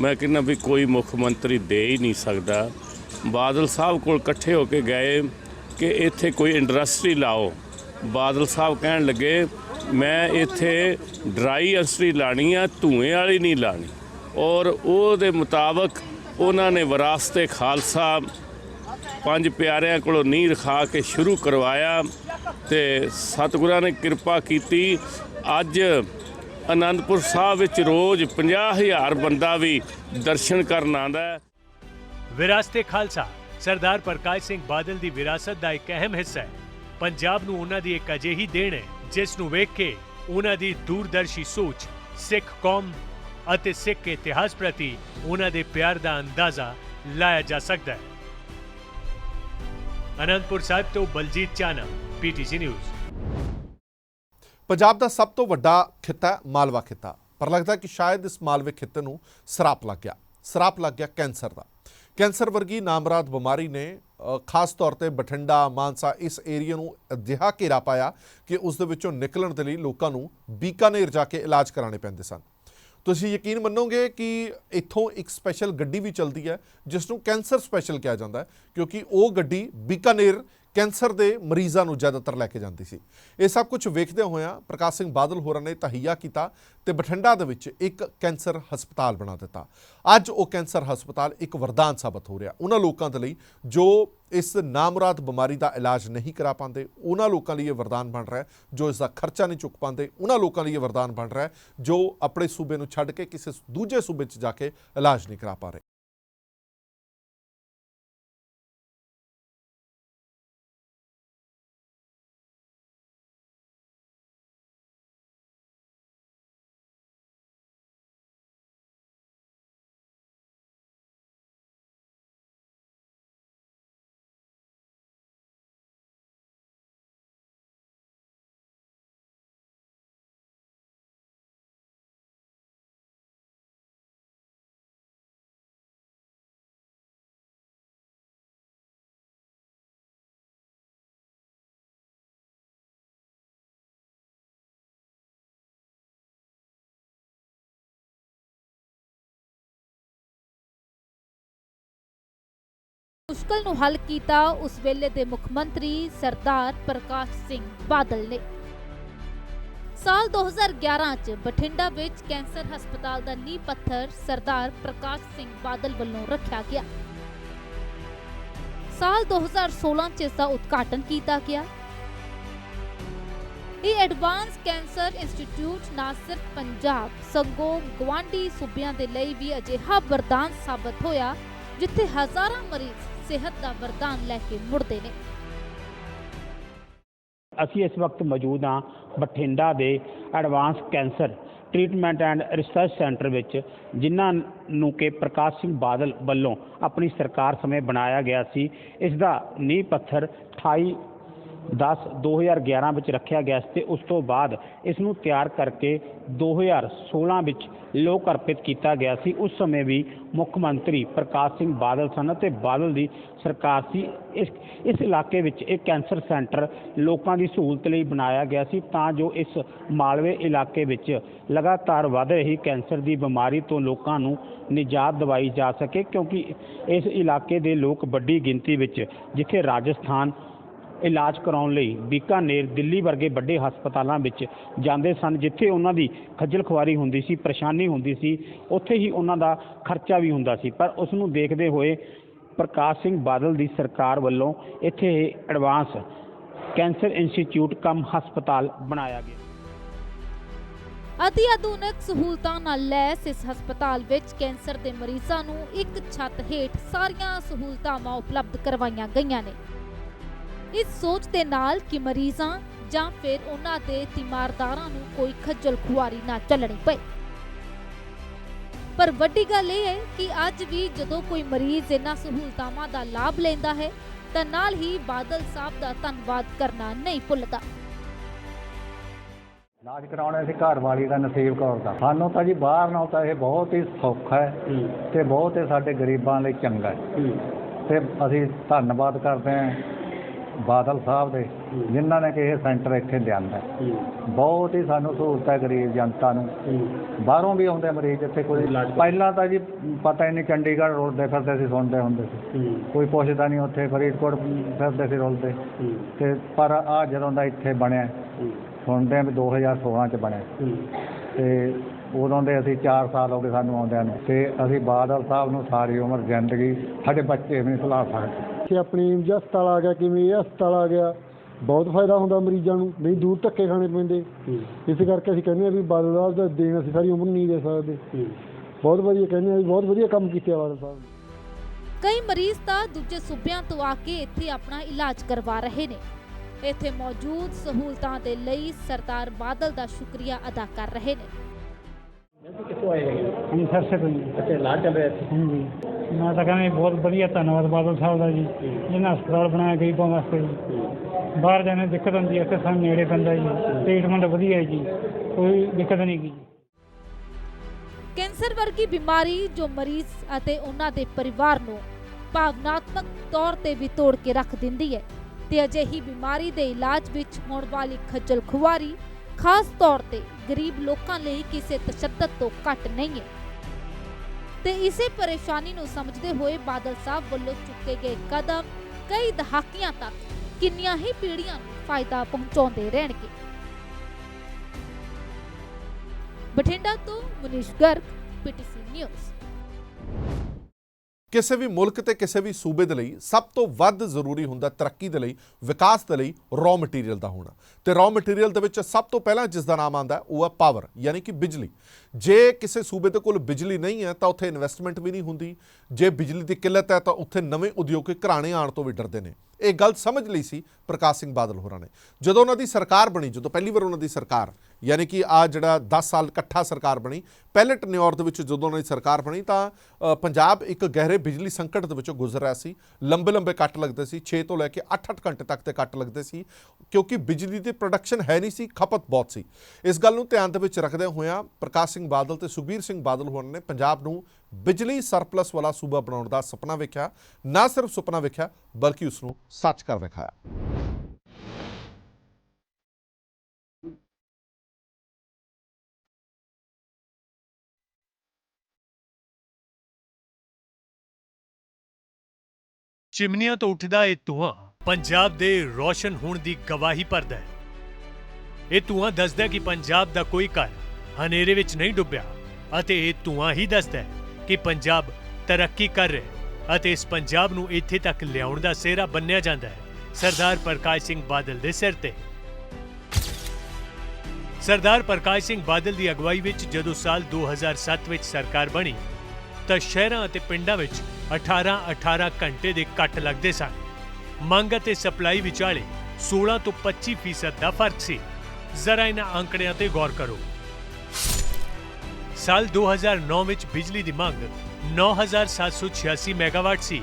ਮੈਂ ਕਹਿੰਦਾ ਵੀ ਕੋਈ ਮੁੱਖ ਮੰਤਰੀ ਦੇ ਹੀ ਨਹੀਂ ਸਕਦਾ। ਬਾਦਲ ਸਾਹਿਬ ਕੋਲ ਇਕੱਠੇ ਹੋ ਕੇ ਗਏ ਕਿ ਇੱਥੇ ਕੋਈ ਇੰਡਸਟਰੀ ਲਾਓ। ਬਾਦਲ ਸਾਹਿਬ ਕਹਿਣ ਲੱਗੇ, ਮੈਂ ਇੱਥੇ ਡਰਾਈ ਇੰਡਸਟਰੀ ਲਾਣੀ ਆ, ਧੂਏ ਵਾਲੀ ਨਹੀਂ ਲਾਣੀ। ਔਰ ਉਹਦੇ ਮੁਤਾਬਕ ਉਹਨਾਂ ਨੇ ਵਿਰਾਸਤੇ ਖਾਲਸਾ ਪੰਜ ਪਿਆਰਿਆਂ ਕੋਲੋਂ ਨੀਂਹ ਰਖਾ ਕੇ ਸ਼ੁਰੂ ਕਰਵਾਇਆ ਤੇ ਸਤਿਗੁਰਾਂ ਨੇ ਕਿਰਪਾ ਕੀਤੀ। ਅੱਜ ਆਨੰਦਪੁਰ ਸਾਹਿਬ ਵਿੱਚ ਰੋਜ਼ 50000 ਬੰਦਾ ਵੀ ਦਰਸ਼ਨ ਕਰਨ ਆਉਂਦਾ ਹੈ। ਵਿਰਾਸਤੇ ਖਾਲਸਾ। ਸਰਦਾਰ ਪ੍ਰਕਾਸ਼ ਸਿੰਘ ਬਾਦਲ ਦੀ ਵਿਰਾਸਤ ਦਾ ਇੱਕ ਅਹਿਮ ਹਿੱਸਾ ਹੈ। ਪੰਜਾਬ ਨੂੰ ਉਹਨਾਂ ਦੀ ਇੱਕ ਅਜਿਹੀ ਦੇਣ ਹੈ, ਜਿਸ ਨੂੰ ਵੇਖ ਕੇ ਉਹਨਾਂ ਦੀ ਦੂਰਦਰਸ਼ੀ ਸੋਚ, ਸਿੱਖ ਕੌਮ ਅਤੇ ਸਿੱਖ ਇਤਿਹਾਸ ਪ੍ਰਤੀ ਉਹਨਾਂ ਦੇ ਪਿਆਰ ਦਾ ਅੰਦਾਜ਼ਾ ਲਾਇਆ ਜਾ ਸਕਦਾ ਹੈ। ਅਨੰਦਪੁਰ ਸਾਹਿਬ ਤੋਂ ਬਲਜੀਤ ਚਾਨਾ ਪੀਟੀਸੀ ਨਿਊਜ਼। ਪੰਜਾਬ ਦਾ ਸਭ ਤੋਂ ਵੱਡਾ ਖਿੱਤਾ ਮਾਲਵਾ ਖਿੱਤਾ। ਪਰ ਲੱਗਦਾ ਕਿ ਸ਼ਾਇਦ ਇਸ ਮਾਲਵੇ ਖਿੱਤੇ ਨੂੰ ਸਰਾਪ ਲੱਗ ਗਿਆ। ਸਰਾਪ ਲੱਗ ਗਿਆ ਕੈਂਸਰ ਦਾ। ਕੈਂਸਰ ਵਰਗੀ ਨਾਮਰਾਦ ਬਿਮਾਰੀ ਨੇ ਖਾਸ ਤੌਰ ਤੇ ਬਠਿੰਡਾ, ਮਾਨਸਾ ਇਸ ਏਰੀਆ ਨੂੰ ਅਜਿਹਾ ਘੇਰਾ ਪਾਇਆ ਕਿ ਉਸ ਦੇ ਵਿੱਚੋਂ ਨਿਕਲਣ ਦੇ ਲਈ ਲੋਕਾਂ ਨੂੰ ਬੀਕਾਨੇਰ ਜਾ ਕੇ ਇਲਾਜ ਕਰਾਉਣੇ ਪੈਂਦੇ ਸਨ। ਤੁਸੀਂ ਯਕੀਨ ਮੰਨੋਗੇ ਕਿ ਇੱਥੋਂ ਇੱਕ ਸਪੈਸ਼ਲ ਗੱਡੀ ਵੀ ਚੱਲਦੀ ਹੈ, ਜਿਸ ਨੂੰ ਕੈਂਸਰ ਸਪੈਸ਼ਲ ਕਿਹਾ ਜਾਂਦਾ ਹੈ, ਕਿਉਂਕਿ ਉਹ ਗੱਡੀ ਬੀਕਾਨੇਰ ਕੈਂਸਰ ਦੇ ਮਰੀਜ਼ਾਂ ਨੂੰ ਜ਼ਿਆਦਾਤਰ ਲੈ ਕੇ ਜਾਂਦੀ ਸੀ। ਇਹ ਸਭ ਕੁਝ ਵੇਖਦੇ ਹੋਇਆਂ ਪ੍ਰਕਾਸ਼ ਸਿੰਘ ਬਾਦਲ ਹੋਰਾਂ ਨੇ ਤਹਈਆ ਕੀਤਾ ਤੇ ਬਠਿੰਡਾ ਦੇ ਵਿੱਚ ਇੱਕ ਕੈਂਸਰ ਹਸਪਤਾਲ ਬਣਾ ਦਿੱਤਾ। ਅੱਜ ਉਹ ਕੈਂਸਰ ਹਸਪਤਾਲ ਇੱਕ ਵਰਦਾਨ ਸਾਬਤ ਹੋ ਰਿਹਾ। ਉਹਨਾਂ ਲੋਕਾਂ ਦੇ ਲਈ ਜੋ ਇਸ ਨਾਮੁਰਾਦ ਬਿਮਾਰੀ ਦਾ ਇਲਾਜ ਨਹੀਂ ਕਰਾ ਪਾਉਂਦੇ, ਉਹਨਾਂ ਲੋਕਾਂ ਲਈ ਇਹ ਵਰਦਾਨ ਬਣ ਰਿਹਾ ਜੋ ਇਸ ਦਾ ਖਰਚਾ ਨਹੀਂ ਚੁੱਕ ਪਾਉਂਦੇ, ਉਹਨਾਂ ਲੋਕਾਂ ਲਈ ਇਹ ਵਰਦਾਨ ਬਣ ਰਿਹਾ ਜੋ ਆਪਣੇ ਸੂਬੇ ਨੂੰ ਛੱਡ ਕੇ ਕਿਸੇ ਦੂਜੇ ਸੂਬੇ 'ਚ ਜਾ ਕੇ ਇਲਾਜ ਨਹੀਂ ਕਰਾ ਪਾ ਰਹੇ। ਮੁਸ਼ਕਲ ਨੂੰ ਹੱਲ ਕੀਤਾ ਉਸ ਵੇਲੇ ਦੇ ਮੁੱਖ ਮੰਤਰੀ ਸਰਦਾਰ ਪ੍ਰਕਾਸ਼ ਸਿੰਘ ਬਾਦਲ ਨੇ। ਸਾਲ 2011 ਚ ਬਠਿੰਡਾ ਵਿੱਚ ਕੈਂਸਰ ਹਸਪਤਾਲ ਦਾ ਨੀਂਹ ਪੱਥਰ ਸਰਦਾਰ ਪ੍ਰਕਾਸ਼ ਸਿੰਘ ਬਾਦਲ ਵੱਲੋਂ ਰੱਖਿਆ ਗਿਆ। ਸਾਲ 2016 ਚ ਇਸ ਦਾ ਉਦਘਾਟਨ ਕੀਤਾ ਗਿਆ। ਇਹ ਐਡਵਾਂਸ ਕੈਂਸਰ ਇੰਸਟੀਚਿਊਟ ਨਾ ਸਿਰਫ ਪੰਜਾਬ, ਸਗੋਂ ਗਵਾਂਢੀ ਸੂਬਿਆਂ ਦੇ ਲਈ ਵੀ ਅਜਿਹਾ ਵਰਦਾਨ ਸਾਬਤ ਹੋਇਆ, ਜਿੱਥੇ ਹਜ਼ਾਰਾਂ ਮਰੀਜ਼ ਸਿਹਤ ਦਾ ਵਰਦਾਨ ਲੈ ਕੇ ਮੁੜਦੇ ਨੇ। ਅਸੀਂ ਇਸ ਵਕਤ ਮੌਜੂਦ ਹਾਂ ਬਠਿੰਡਾ ਦੇ advance cancer treatment and research centre ਵਿੱਚ, ਜਿਨ੍ਹਾਂ ਨੂੰ ਕਿ ਪ੍ਰਕਾਸ਼ ਸਿੰਘ ਬਾਦਲ ਵੱਲੋਂ ਆਪਣੀ ਸਰਕਾਰ ਸਮੇਂ ਬਣਾਇਆ ਗਿਆ ਸੀ। ਇਸ ਦਾ ਨੀਂਹ ਪੱਥਰ 28 10 2011 ਵਿੱਚ ਰੱਖਿਆ ਗਿਆ ਸੀ ਤੇ ਉਸ ਤੋਂ ਬਾਅਦ ਇਸ ਨੂੰ ਤਿਆਰ ਕਰਕੇ 2016 ਵਿੱਚ ਲੋਕ ਅਰਪਿਤ ਕੀਤਾ ਗਿਆ ਸੀ। ਉਸ ਸਮੇਂ ਵੀ ਮੁੱਖ ਮੰਤਰੀ ਪ੍ਰਕਾਸ਼ ਸਿੰਘ ਬਾਦਲ ਸਨ ਅਤੇ ਬਾਦਲ ਦੀ ਸਰਕਾਰ ਸੀ। ਇਸ ਇਸ ਇਲਾਕੇ ਵਿੱਚ ਇਹ ਕੈਂਸਰ ਸੈਂਟਰ ਲੋਕਾਂ ਦੀ ਸਹੂਲਤ ਲਈ ਬਣਾਇਆ ਗਿਆ ਸੀ ਤਾਂ ਜੋ ਇਸ ਮਾਲਵੇ ਇਲਾਕੇ ਵਿੱਚ ਲਗਾਤਾਰ ਵਧ ਰਹੀ ਕੈਂਸਰ ਦੀ ਬਿਮਾਰੀ ਤੋਂ ਲੋਕਾਂ ਨੂੰ ਨਿਜਾਤ ਦਿਵਾਈ ਜਾ ਸਕੇ, ਕਿਉਂਕਿ ਇਸ ਇਲਾਕੇ ਦੇ ਲੋਕ ਵੱਡੀ ਗਿਣਤੀ ਵਿੱਚ, ਜਿੱਥੇ ਰਾਜਸਥਾਨ ਇਲਾਜ ਕਰਾਉਣ ਲਈ ਬੀਕਾਨੇਰ, ਦਿੱਲੀ ਵਰਗੇ ਵੱਡੇ ਹਸਪਤਾਲਾਂ ਵਿੱਚ ਜਾਂਦੇ ਸਨ, ਜਿੱਥੇ ਉਹਨਾਂ ਦੀ ਖੱਜਲ ਖੁਆਰੀ ਹੁੰਦੀ ਸੀ, ਪਰੇਸ਼ਾਨੀ ਹੁੰਦੀ ਸੀ, ਉੱਥੇ ਹੀ ਉਹਨਾਂ ਦਾ ਖਰਚਾ ਵੀ ਹੁੰਦਾ ਸੀ। ਪਰ ਉਸ ਨੂੰ ਦੇਖਦੇ ਹੋਏ ਪ੍ਰਕਾਸ਼ ਸਿੰਘ ਬਾਦਲ ਦੀ ਸਰਕਾਰ ਵੱਲੋਂ ਇੱਥੇ ਐਡਵਾਂਸ ਕੈਂਸਰ ਇੰਸਟੀਚਿਊਟ ਕਮ ਹਸਪਤਾਲ ਬਣਾਇਆ ਗਿਆ। ਅਤੀ ਆਧੁਨਿਕ ਸਹੂਲਤਾਂ ਨਾਲ ਲੈਸ ਇਸ ਹਸਪਤਾਲ ਵਿੱਚ ਕੈਂਸਰ ਦੇ ਮਰੀਜ਼ਾਂ ਨੂੰ ਇੱਕ ਛੱਤ ਹੇਠ ਸਾਰੀਆਂ ਸਹੂਲਤਾਵਾਂ ਉਪਲਬਧ ਕਰਵਾਈਆਂ ਗਈਆਂ ਨੇ। ਇਸ ਸੋਚ ਦੇ ਨਾਲ ਕਿ ਮਰੀਜ਼ਾਂ ਜਾਂ ਫਿਰ ਉਹਨਾਂ ਦੇ ਤਿਮਾਰਦਾਰਾਂ ਨੂੰ ਕੋਈ ਖੱਜਲ ਖੁਆਰੀ ਨਾ ਚੱਲਣੀ ਪਏ। ਪਰ ਵੱਡੀ ਗੱਲ ਇਹ ਹੈ ਕਿ ਅੱਜ ਵੀ ਜਦੋਂ ਕੋਈ ਮਰੀਜ਼ ਇਹਨਾਂ ਸਹੂਲਤਾਵਾਂ ਦਾ ਲਾਭ ਲੈਂਦਾ ਹੈ ਤਾਂ ਨਾਲ ਹੀ ਬਾਦਲ ਸਾਹਿਬ ਦਾ ਧੰਨਵਾਦ ਕਰਨਾ ਨਹੀਂ ਭੁੱਲਦਾ। ਇਲਾਜ ਕਰਾਉਣਾ ਸੀ ਘਰ ਵਾਲੀ ਦਾ ਨਸੀਬ ਕੌਰ ਦਾ। ਸਾਨੂੰ ਤਾਂ ਜੀ ਬਾਹਰ ਨਾਲੋਂ ਤਾਂ ਇਹ ਬਹੁਤ ਹੀ ਸੌਖਾ ਹੈ ਤੇ ਬਹੁਤ ਹੀ ਸਾਡੇ ਗਰੀਬਾਂ ਲਈ ਚੰਗਾ ਹੈ। ਤੇ ਅਸੀਂ ਧੰਨਵਾਦ ਕਰਦੇ ਹਾਂ ਬਾਦਲ ਸਾਹਿਬ ਦੇ ਜਿਨ੍ਹਾਂ ਨੇ ਕਿ ਇਹ ਸੈਂਟਰ ਇੱਥੇ ਲਿਆਂਦਾ। ਬਹੁਤ ਹੀ ਸਾਨੂੰ ਸਹੂਲਤ ਹੈ ਗਰੀਬ ਜਨਤਾ ਨੂੰ। ਬਾਹਰੋਂ ਵੀ ਆਉਂਦੇ ਮਰੀਜ਼ ਇੱਥੇ ਕੋਈ। ਪਹਿਲਾਂ ਤਾਂ ਜੀ ਪਤਾ ਹੀ ਨਹੀਂ ਚੰਡੀਗੜ੍ਹ ਰੋਲਦੇ ਫਿਰਦੇ ਸੀ ਸੁਣਦੇ ਹੁੰਦੇ ਸੀ। ਕੋਈ ਪੁੱਛਦਾ ਨਹੀਂ ਉੱਥੇ ਫਰੀਦਕੋਟ ਫਿਰਦੇ ਸੀ ਰੋਲਦੇ। ਤੇ ਪਰ ਆ ਜਦੋਂ ਦਾ ਇੱਥੇ ਬਣਿਆ ਸੁਣਦੇ ਆ ਵੀ 2016 ਚ ਬਣਿਆ। ਤੇ ਉਦੋਂ ਦੇ ਅਸੀਂ 4 ਸਾਲ ਹੋ ਗਏ ਸਾਨੂੰ ਆਉਂਦਿਆਂ ਨੂੰ। ਤੇ ਅਸੀਂ ਬਾਦਲ ਸਾਹਿਬ ਨੂੰ ਸਾਰੀ ਉਮਰ ਜ਼ਿੰਦਗੀ ਸਾਡੇ ਬੱਚੇ ਵੀ ਨਹੀਂ ਸਕਦੇ। ਕਿ ਆਪਣੀ ਜੇ ਹਸਪਤਾਲ ਆ ਗਿਆ ਕਿਵੇਂ ਇਹ ਹਸਪਤਾਲ ਆ ਗਿਆ ਬਹੁਤ ਫਾਇਦਾ ਹੁੰਦਾ ਮਰੀਜ਼ਾਂ ਨੂੰ। ਨਹੀਂ ਦੂਰ ਧੱਕੇ ਖਾਣੇ ਪੈਂਦੇ। ਇਸ ਕਰਕੇ ਅਸੀਂ ਕਹਿੰਦੇ ਆ ਵੀ ਬਾਦਲ ਸਾਹਿਬ ਦਾ ਦੇਣ ਅਸੀਂ ਸਾਰੀ ਉਮਰ ਨਹੀਂ ਦੇ ਸਕਦੇ। ਬਹੁਤ ਵਧੀਆ ਕਹਿੰਦੇ ਆ ਵੀ ਬਹੁਤ ਵਧੀਆ ਕੰਮ ਕੀਤੇ ਆ ਬਾਦਲ ਸਾਹਿਬ ਨੇ। ਕਈ ਮਰੀਜ਼ ਤਾਂ ਦੂਜੇ ਸੂਬਿਆਂ ਤੋਂ ਆ ਕੇ ਇੱਥੇ ਆਪਣਾ ਇਲਾਜ ਕਰਵਾ ਰਹੇ ਨੇ। ਇੱਥੇ ਮੌਜੂਦ ਸਹੂਲਤਾਂ ਦੇ ਲਈ ਸਰਦਾਰ ਬਾਦਲ ਦਾ ਸ਼ੁਕਰੀਆ ਅਦਾ ਕਰ ਰਹੇ ਨੇ। ਹੁਣ ਸਰਸੇ ਤੋਂ ਅੱਛਾ ਇਲਾਜ ਚੱਲ ਰਿਹਾ ਇੱਥੇ। ਹਾਂਜੀ। ਮੈਂ ਤਾਂ ਕਹਿੰਦਾ ਜੀ ਬਹੁਤ ਵਧੀਆ ਧੰਨਵਾਦ ਬਾਦਲ ਸਾਹਿਬ ਦਾ ਜੀ ਜਿਹਨਾਂ ਹਸਪਤਾਲ ਬਣਾਇਆ ਗਰੀਬਾਂ ਵਾਸਤੇ ਜੀ। ਬਾਹਰ ਜਾਣੇ ਦਿੱਕਤ ਹੁੰਦੀ ਹੈ ਇੱਥੇ ਸਾਨੂੰ ਨੇੜੇ ਪੈਂਦਾ ਜੀ। ਟ੍ਰੀਟਮੈਂਟ ਵਧੀਆ ਹੈ ਜੀ। ਕੋਈ ਦਿੱਕਤ ਨਹੀਂ ਗੀ। ਕੈਂਸਰ ਵਰਗੀ ਬਿਮਾਰੀ ਜੋ ਮਰੀਜ਼ ਅਤੇ ਉਹਨਾਂ ਦੇ ਪਰਿਵਾਰ ਨੂੰ ਭਾਵਨਾਤਮਕ ਤੌਰ ਤੇ ਵੀ ਤੋੜ ਕੇ ਰੱਖ ਦਿੰਦੀ ਹੈ ਤੇ ਅਜਿਹੀ ਬਿਮਾਰੀ ਦੇ ਇਲਾਜ ਵਿੱਚ ਹੋਣ ਵਾਲੀ ਖੱਜਲ ਖੁਆਰੀ ਖਾਸ ਤੌਰ ਤੇ ਗਰੀਬ ਲੋਕਾਂ ਲਈ ਕਿਸੇ ਤਸ਼ੱਦਦ ਤੋਂ ਘੱਟ ਨਹੀਂ ਹੈ। ਤੇ ਇਸੇ ਪਰੇਸ਼ਾਨੀ ਨੂੰ ਸਮਝਦੇ ਹੋਏ ਬਾਦਲ ਸਾਹਿਬ ਵੱਲੋਂ ਚੁੱਕੇ ਗਏ ਕਦਮ ਕਈ ਦਹਾਕਿਆਂ ਤੱਕ ਕਿੰਨੀਆਂ ਹੀ ਪੀੜ੍ਹੀਆਂ ਨੂੰ ਫਾਇਦਾ ਪਹੁੰਚਾਉਂਦੇ ਰਹਿਣਗੇ। ਬਠਿੰਡਾ ਤੋਂ ਮਨੀਸ਼ ਗਰਗ ਪੀਟੀਸੀ ਨਿਊਜ਼। ਕਿਸੇ ਵੀ ਮੁਲਕ ਤੇ ਕਿਸੇ ਵੀ ਸੂਬੇ ਦੇ ਲਈ ਸਭ ਤੋਂ ਵੱਧ ਜ਼ਰੂਰੀ ਹੁੰਦਾ ਤਰੱਕੀ ਦੇ ਲਈ, ਵਿਕਾਸ ਦੇ ਲਈ ਰॉ ਮਟੀਰੀਅਲ ਦਾ ਹੋਣਾ। ਤੇ ਰॉ ਮਟੀਰੀਅਲ ਦੇ ਵਿੱਚ ਸਭ ਤੋਂ ਪਹਿਲਾਂ ਜਿਸ ਦਾ ਨਾਮ ਆਉਂਦਾ, ਉਹ ਹੈ ਪਾਵਰ ਯਾਨੀ ਕਿ ਬਿਜਲੀ। ਜੇ ਕਿਸੇ ਸੂਬੇ ਦੇ ਕੋਲ ਬਿਜਲੀ ਨਹੀਂ ਹੈ, ਤਾਂ ਉੱਥੇ ਇਨਵੈਸਟਮੈਂਟ ਵੀ ਨਹੀਂ ਹੁੰਦੀ। ਜੇ ਬਿਜਲੀ ਦੀ ਕਿੱਲਤ ਹੈ, ਤਾਂ ਉੱਥੇ ਨਵੇਂ ਉਦਯੋਗਿਕ ਘਰਾਣੇ ਆਉਣ ਤੋਂ ਵੀ ਡਰਦੇ ਨੇ। ਇਹ ਗੱਲ ਸਮਝ ਲਈ ਸੀ ਪ੍ਰਕਾਸ਼ ਸਿੰਘ ਬਾਦਲ ਹੋਰਾਂ ਨੇ। ਜਦੋਂ ਉਹਨਾਂ ਦੀ ਸਰਕਾਰ ਬਣੀ, ਜਦੋਂ ਪਹਿਲੀ ਵਾਰ ਉਹਨਾਂ ਦੀ ਸਰਕਾਰ, ਯਾਨੀ ਕਿ ਆ ਜਿਹੜਾ 10 ਸਾਲ ਇਕੱਠਾ ਸਰਕਾਰ ਬਣੀ, ਪਹਿਲੇ ਟਨਿਓਰ ਦੇ ਵਿੱਚ ਜਦੋਂ ਉਹਨਾਂ ਦੀ ਸਰਕਾਰ ਬਣੀ, ਤਾਂ ਪੰਜਾਬ ਇੱਕ ਗਹਿਰੇ ਬਿਜਲੀ ਸੰਕਟ ਦੇ ਵਿੱਚੋਂ ਗੁਜ਼ਰ ਰਿਹਾ ਸੀ। ਲੰਬੇ ਲੰਬੇ ਕੱਟ ਲੱਗਦੇ ਸੀ। 6 ਤੋਂ ਲੈ ਕੇ 8-8 ਘੰਟੇ ਤੱਕ ਦੇ ਕੱਟ ਲੱਗਦੇ ਸੀ, ਕਿਉਂਕਿ ਬਿਜਲੀ ਦੀ ਪ੍ਰੋਡਕਸ਼ਨ ਹੈ ਨਹੀਂ ਸੀ, ਖਪਤ ਬਹੁਤ ਸੀ। ਇਸ ਗੱਲ ਨੂੰ ਧਿਆਨ ਦੇ ਵਿੱਚ ਰੱਖਦੇ ਹੋਇਆਂ ਪ੍ਰਕਾਸ਼ ਸਿੰਘ ਬਾਦਲ ਤੇ ਸੁਖਬੀਰ ਸਿੰਘ ਬਾਦਲ ਹੋਰਾਂ ਨੇ ਪੰਜਾਬ ਨੂੰ ਬਿਜਲੀ ਸਰਪਲਸ ਵਾਲਾ ਸੂਬਾ ਬਣਾਉਣ ਦਾ ਸੁਪਨਾ ਵੇਖਿਆ। ਨਾ ਸਿਰਫ ਸੁਪਨਾ ਵੇਖਿਆ, ਬਲਕਿ ਉਸ ਨੂੰ ਸੱਚ ਕਰ ਵਿਖਾਇਆ। ਚਿਮਨੀਆਂ ਤੋਂ ਉੱਠਦਾ ਇਹ ਧੂਆਂ ਪੰਜਾਬ ਦੇ ਰੋਸ਼ਨ ਹੋਣ ਦੀ ਗਵਾਹੀ ਭਰਦਾ ਹੈ। ਇਹ ਧੂਆਂ ਦੱਸਦਾ ਕਿ ਪੰਜਾਬ ਦਾ ਕੋਈ ਘਰ ਹਨੇਰੇ ਵਿੱਚ ਨਹੀਂ ਡੁੱਬਿਆ ਅਤੇ ਇਹ ਧੂਆਂ ਹੀ ਦੱਸਦਾ ਹੈ ਕਿ ਪੰਜਾਬ ਤਰੱਕੀ ਕਰ ਰਿਹਾ ਅਤੇ ਇਸ ਪੰਜਾਬ ਨੂੰ ਇੱਥੇ ਤੱਕ ਲਿਆਉਣ ਦਾ ਸਿਹਰਾ ਬੰਨਿਆ ਜਾਂਦਾ ਹੈ। ਸਰਦਾਰ ਪ੍ਰਕਾਸ਼ ਸਿੰਘ ਬਾਦਲ ਦੇ ਸਿਰ ਤੇ। ਸਰਦਾਰ ਪ੍ਰਕਾਸ਼ ਸਿੰਘ ਬਾਦਲ ਦੀ ਅਗਵਾਈ ਵਿੱਚ ਜਦੋਂ ਸਾਲ 2007 ਵਿੱਚ ਸਰਕਾਰ ਬਣੀ, ਤਾਂ ਸ਼ਹਿਰਾਂ ਅਤੇ ਪਿੰਡਾਂ ਵਿੱਚ 18-18 ਘੰਟੇ ਦੇ ਕੱਟ ਲੱਗਦੇ ਸਨ। ਮੰਗ ਅਤੇ ਸਪਲਾਈ ਵਿਚਾਲੇ 16 ਤੋਂ 25 ਫੀਸਦ ਦਾ ਫ਼ਰਕ ਸੀ। ਜ਼ਰਾ ਇਹਨਾਂ ਅੰਕੜਿਆਂ ਤੇ ਗੌਰ ਕਰੋ। ਸਾਲ 2009 ਵਿੱਚ ਬਿਜਲੀ ਦੀ ਮੰਗ 9786 ਮੈਗਾਵਾਟ ਸੀ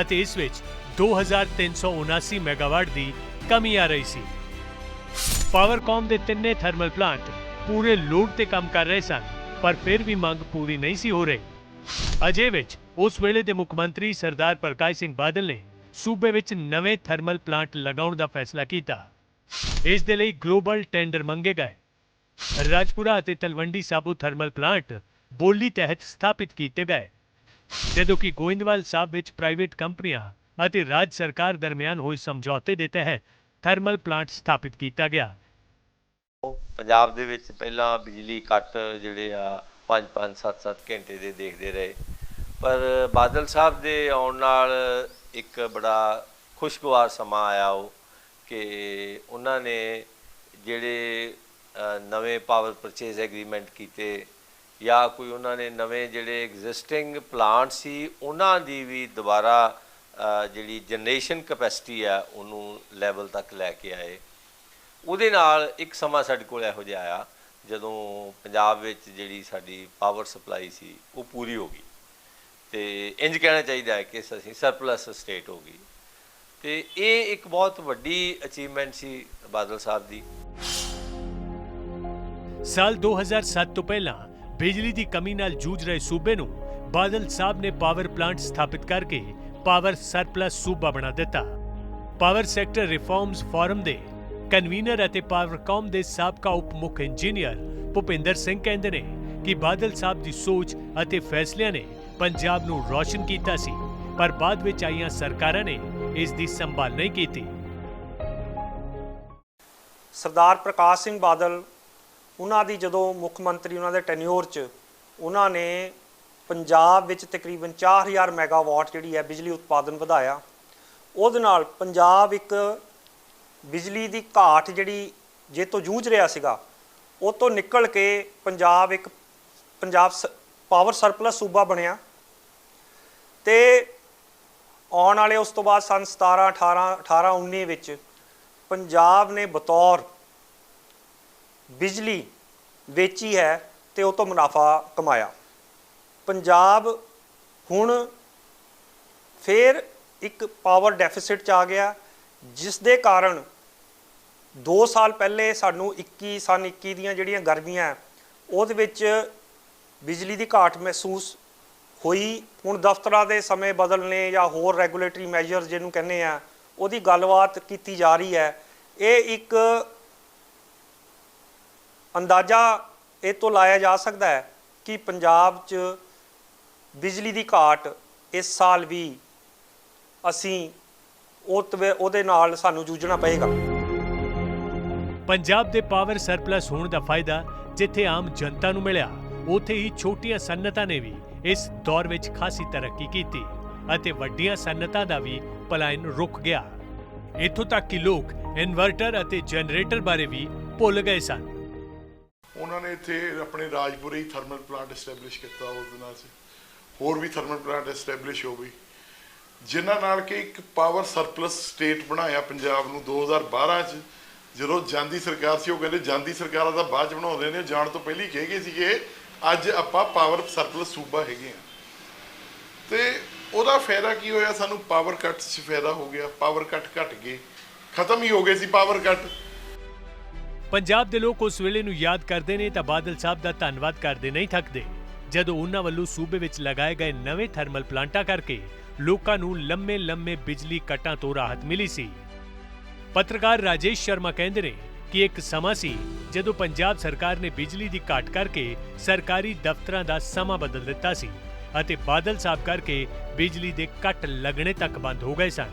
ਅਤੇ ਇਸ ਵਿੱਚ 2379 ਮੈਗਾਵਾਟ ਦੀ ਕਮੀ ਆ ਰਹੀ ਸੀ। ਪਾਵਰਕਾਮ ਦੇ ਤਿੰਨੇ ਥਰਮਲ ਪਲਾਂਟ ਪੂਰੇ ਲੋਡ ਤੇ ਕੰਮ ਕਰ ਰਹੇ ਸਨ, ਪਰ ਫਿਰ ਵੀ ਮੰਗ ਪੂਰੀ ਨਹੀਂ ਸੀ ਹੋ ਰਹੀ। ਅਜੇ ਵਿੱਚ ਉਸ ਵੇਲੇ ਦੇ ਮੁੱਖ ਮੰਤਰੀ ਸਰਦਾਰ ਪ੍ਰਕਾਸ਼ ਸਿੰਘ ਬਾਦਲ ਨੇ ਸੂਬੇ ਵਿੱਚ ਨਵੇਂ ਥਰਮਲ ਪਲਾਂਟ ਲਗਾਉਣ ਦਾ ਫੈਸਲਾ ਕੀਤਾ। ਇਸ ਦੇ ਲਈ ਗਲੋਬਲ ਟੈਂਡਰ ਮੰਗੇ ਗਏ। ਰਾਜਪੁਰਾ ਅਤੇ ਤਲਵੰਡੀ ਸਾਬੂ ਥਰਮਲ ਪਲਾਂਟ ਬੋਲੀ ਤਹਿਤ ਸਥਾਪਿਤ ਕੀਤੇ ਗਏ। ਜਦੋਂ ਕਿ ਗੋਇੰਦਵਾਲ ਸਾਹਿਬ ਵਿੱਚ ਪ੍ਰਾਈਵੇਟ ਕੰਪਨੀਆਂ ਅਤੇ ਰਾਜ ਸਰਕਾਰ ਦਰਮਿਆਨ ਹੋਏ ਸਮਝੌਤੇ ਦੇ ਤਹਿਤ ਥਰਮਲ ਪਲਾਂਟ ਸਥਾਪਿਤ ਕੀਤਾ ਗਿਆ। ਪੰਜਾਬ ਦੇ ਵਿੱਚ ਪਹਿਲਾਂ ਬਿਜਲੀ ਕੱਟ ਜਿਹੜੇ ਆ 5-5 7-7 ਘੰਟੇ ਦੇ ਦੇਖਦੇ ਰਹੇ। ਪਰ ਬਾਦਲ ਸਾਹਿਬ ਦੇ ਆਉਣ ਨਾਲ ਇੱਕ ਬੜਾ ਖੁਸ਼ਗਵਾਰ ਸਮਾਂ ਆਇਆ ਉਹ ਕਿ ਉਹਨਾਂ ਨੇ ਜਿਹੜੇ ਨਵੇਂ ਪਾਵਰ ਪਰਚੇਜ਼ ਐਗਰੀਮੈਂਟ ਕੀਤੇ ਜਾਂ ਕੋਈ ਉਹਨਾਂ ਨੇ ਨਵੇਂ ਜਿਹੜੇ ਐਗਜ਼ਿਸਟਿੰਗ ਪਲਾਂਟ ਸੀ, ਉਹਨਾਂ ਦੀ ਵੀ ਦੁਬਾਰਾ ਜਿਹੜੀ ਜਨਰੇਸ਼ਨ ਕਪੈਸਿਟੀ ਆ, ਉਹਨੂੰ ਲੈਵਲ ਤੱਕ ਲੈ ਕੇ ਆਏ। ਉਹਦੇ ਨਾਲ ਇੱਕ ਸਮਾਂ ਸਾਡੇ ਕੋਲ ਇਹੋ ਜਿਹਾ ਆਇਆ, ਜਦੋਂ ਪੰਜਾਬ ਵਿੱਚ ਜਿਹੜੀ ਸਾਡੀ ਪਾਵਰ ਸਪਲਾਈ ਸੀ, ਉਹ ਪੂਰੀ ਹੋ ਗਈ। ਤੇ ਇੰਜ ਕਹਿਣਾ ਚਾਹੀਦਾ ਹੈ ਕਿ ਅਸੀਂ ਸਰਪਲਸ ਸਟੇਟ ਹੋ ਗਈ ਤੇ ਇਹ ਇੱਕ ਬਹੁਤ ਵੱਡੀ ਅਚੀਵਮੈਂਟ ਸੀ ਬਾਦਲ ਸਾਹਿਬ ਦੀ। ਸਾਲ 2007 ਤੋਂ ਪਹਿਲਾਂ ਬਿਜਲੀ ਦੀ ਕਮੀ ਨਾਲ ਜੂਝ ਰਹੇ ਸੂਬੇ ਨੂੰ ਬਾਦਲ ਸਾਹਿਬ ਨੇ ਪਾਵਰ ਪਲਾਂਟ ਸਥਾਪਿਤ ਕਰਕੇ ਪਾਵਰ ਸਰਪਲਸ ਸੂਬਾ ਬਣਾ ਦਿੱਤਾ। ਪਾਵਰ ਸੈਕਟਰ ਰਿਫਾਰਮਸ ਫੋਰਮ ਦੇ ਕਨਵੀਨਰ ਅਤੇ ਪਾਵਰਕਾਮ ਦੇ ਸਾਬਕਾ ਉਪ ਮੁੱਖ ਇੰਜੀਨੀਅਰ ਭੁਪਿੰਦਰ ਸਿੰਘ ਕਹਿੰਦੇ ਨੇ ਕਿ ਬਾਦਲ ਸਾਹਿਬ ਦੀ ਸੋਚ ਅਤੇ ਫੈਸਲਿਆਂ ਨੇ ਪੰਜਾਬ ਨੂੰ ਰੌਸ਼ਨ ਕੀਤਾ ਸੀ, ਪਰ ਬਾਅਦ ਵਿੱਚ ਆਈਆਂ ਸਰਕਾਰਾਂ ਨੇ ਇਸ ਦੀ ਸੰਭਾਲ ਨਹੀਂ ਕੀਤੀ। ਸਰਦਾਰ ਪ੍ਰਕਾਸ਼ ਸਿੰਘ ਬਾਦਲ ਉਹਨਾਂ ਦੀ ਜਦੋਂ ਮੁੱਖ ਮੰਤਰੀ ਉਹਨਾਂ ਦੇ ਟੈਨਿਓਰ 'ਚ ਉਹਨਾਂ ਨੇ ਪੰਜਾਬ ਵਿੱਚ ਤਕਰੀਬਨ 4000 ਮੈਗਾਵਾਟ ਜਿਹੜੀ ਹੈ ਬਿਜਲੀ ਉਤਪਾਦਨ ਵਧਾਇਆ। ਉਹਦੇ ਨਾਲ ਪੰਜਾਬ ਇੱਕ ਬਿਜਲੀ ਦੀ ਘਾਟ ਜਿਹੜੀ ਜੇ ਤੋਂ ਜੂਝ ਰਿਹਾ ਸੀਗਾ, ਉਹ ਤੋਂ ਨਿਕਲ ਕੇ ਪੰਜਾਬ ਇੱਕ ਪੰਜਾਬ ਪਾਵਰ ਸਰਪਲਸ ਸੂਬਾ ਬਣਿਆ। ਤੇ ਆਉਣ ਵਾਲੇ ਉਸ ਤੋਂ ਬਾਅਦ ਸਨ 17 18 18 19 ਵਿੱਚ ਪੰਜਾਬ ਨੇ ਬਤੌਰ ਬਿਜਲੀ ਵੇਚੀ ਹੈ ਤੇ ਉਹ ਤੋਂ ਮੁਨਾਫਾ ਕਮਾਇਆ। ਪੰਜਾਬ ਹੁਣ ਫੇਰ ਇੱਕ ਪਾਵਰ ਡੈਫਿਸਿਟ ਚ ਆ ਗਿਆ ਜਿਸ ਦੇ ਕਾਰਨ 2 ਸਾਲ ਪਹਿਲੇ ਸਾਨੂੰ 21 ਸਨ 21 ਦੀਆਂ ਜਿਹੜੀਆਂ ਗਰਮੀਆਂ, ਉਹਦੇ ਵਿੱਚ ਬਿਜਲੀ ਦੀ ਘਾਟ ਮਹਿਸੂਸ ਹੋਈ। ਹੁਣ ਦਫ਼ਤਰਾਂ ਦੇ ਸਮੇਂ ਬਦਲਨੇ ਜਾਂ ਹੋਰ ਰੈਗੂਲੇਟਰੀ ਮੈਜਰਸ ਜਿਹਨੂੰ ਕਹਿੰਦੇ ਆ, ਉਹਦੀ ਗੱਲਬਾਤ ਕੀਤੀ ਜਾ ਰਹੀ ਹੈ। ਇਹ ਇੱਕ ਅੰਦਾਜ਼ਾ ਇਹ ਤੋਂ ਲਾਇਆ ਜਾ ਸਕਦਾ ਹੈ ਕਿ ਪੰਜਾਬ 'ਚ ਬਿਜਲੀ ਦੀ ਘਾਟ ਇਸ ਸਾਲ ਵੀ ਅਸੀਂ ਉਹਦੇ ਨਾਲ ਸਾਨੂੰ ਜੂਝਣਾ ਪਏਗਾ। ਪੰਜਾਬ ਦੇ ਪਾਵਰ ਸਰਪਲਸ ਹੋਣ ਦਾ ਫਾਇਦਾ ਜਿੱਥੇ ਆਮ ਜਨਤਾ ਨੂੰ ਮਿਲਿਆ, ਉੱਥੇ ਹੀ ਛੋਟੀਆਂ ਸਨਅਤਾਂ ਨੇ ਵੀ ਇਸ ਦੌਰ ਵਿੱਚ ਖਾਸੀ ਤਰੱਕੀ ਕੀਤੀ ਅਤੇ ਵੱਡੀਆਂ ਸਨਅਤਾਂ ਦਾ ਵੀ ਪਲਾਇਨ ਰੁਕ ਗਿਆ। ਇੱਥੋਂ ਤੱਕ ਕਿ ਲੋਕ ਇਨਵਰਟਰ ਅਤੇ ਜਨਰੇਟਰ ਬਾਰੇ ਵੀ ਭੁੱਲ ਗਏ ਸਨ। ਉਹਨਾਂ ਨੇ ਇੱਥੇ ਆਪਣੇ ਰਾਜਪੁਰੇ ਹੀ ਥਰਮਲ ਪਲਾਂਟ ਐਸਟੈਬਲਿਸ਼ ਕੀਤਾ ਉਸ ਦੇ ਨਾਲ ਸੀ। ਹੋਰ ਵੀ ਥਰਮਲ ਪਲਾਂਟ ਐਸਟੈਬਲਿਸ਼ ਹੋ ਗਈ। ਜਿਨ੍ਹਾਂ ਨਾਲ ਕਿ ਇੱਕ ਪਾਵਰ ਸਰਪਲਸ ਸਟੇਟ ਬਣਾਇਆ ਪੰਜਾਬ ਨੂੰ 2012 ਚ। ਜਦੋਂ ਜਾਂਦੀ ਸਰਕਾਰ ਸੀ, ਉਹ ਕਹਿੰਦੇ ਜਾਂਦੀ ਸਰਕਾਰਾਂ ਦਾ ਬਾਅਦ ਚ ਬਣਾਉਂਦੇ ਨੇ, ਜਾਣ ਤੋਂ ਪਹਿਲੀ ਕਹਿ ਗਏ ਸੀ ਕਿ ਅੱਜ ਆਪਾਂ ਪਾਵਰ ਸਰਪਲਸ ਸੂਬਾ ਹੈਗੇ ਆ। ਤੇ ਉਹਦਾ ਫਾਇਦਾ ਕੀ ਹੋਇਆ? ਸਾਨੂੰ ਪਾਵਰ ਕੱਟ 'ਚ ਫਾਇਦਾ ਹੋ ਗਿਆ। ਪਾਵਰ ਕੱਟ ਘਟ ਗਏ। ਖਤਮ ਹੀ ਹੋ ਗਏ ਸੀ ਪਾਵਰ ਕੱਟ ਪੰਜਾਬ ਦੇ ਲੋਕ ਉਸ ਵੇਲੇ ਨੂੰ ਯਾਦ ਕਰਦੇ ਨੇ ਤਾਂ ਬਾਦਲ ਸਾਹਿਬ ਦਾ ਧੰਨਵਾਦ ਕਰਦੇ ਨਹੀਂ ਥੱਕਦੇ। ਜਦੋਂ ਉਹਨਾਂ ਵੱਲੋਂ ਸੂਬੇ ਵਿੱਚ ਲਗਾਏ ਗਏ ਨਵੇਂ ਥਰਮਲ ਪਲਾਂਟਾਂ ਕਰਕੇ ਲੋਕਾਂ ਨੂੰ ਲੰਮੇ-ਲੰਮੇ ਬਿਜਲੀ ਕੱਟਾਂ ਤੋਂ ਰਾਹਤ ਮਿਲੀ ਸੀ। ਪੱਤਰਕਾਰ ਰਾਜੇਸ਼ ਸ਼ਰਮਾ ਕਹਿੰਦੇ ਨੇ ਕਿ ਇੱਕ ਸਮਾਂ ਸੀ ਜਦੋਂ ਪੰਜਾਬ ਸਰਕਾਰ ਨੇ ਬਿਜਲੀ ਦੀ ਘਾਟ ਕਰਕੇ ਸਰਕਾਰੀ ਦਫ਼ਤਰਾਂ ਦਾ ਸਮਾਂ ਬਦਲ ਦਿੱਤਾ ਸੀ ਅਤੇ ਬਾਦਲ ਸਾਹਿਬ ਕਰਕੇ ਬਿਜਲੀ ਦੇ ਕੱਟ ਲੱਗਣੇ ਤੱਕ ਬੰਦ ਹੋ ਗਏ ਸਨ।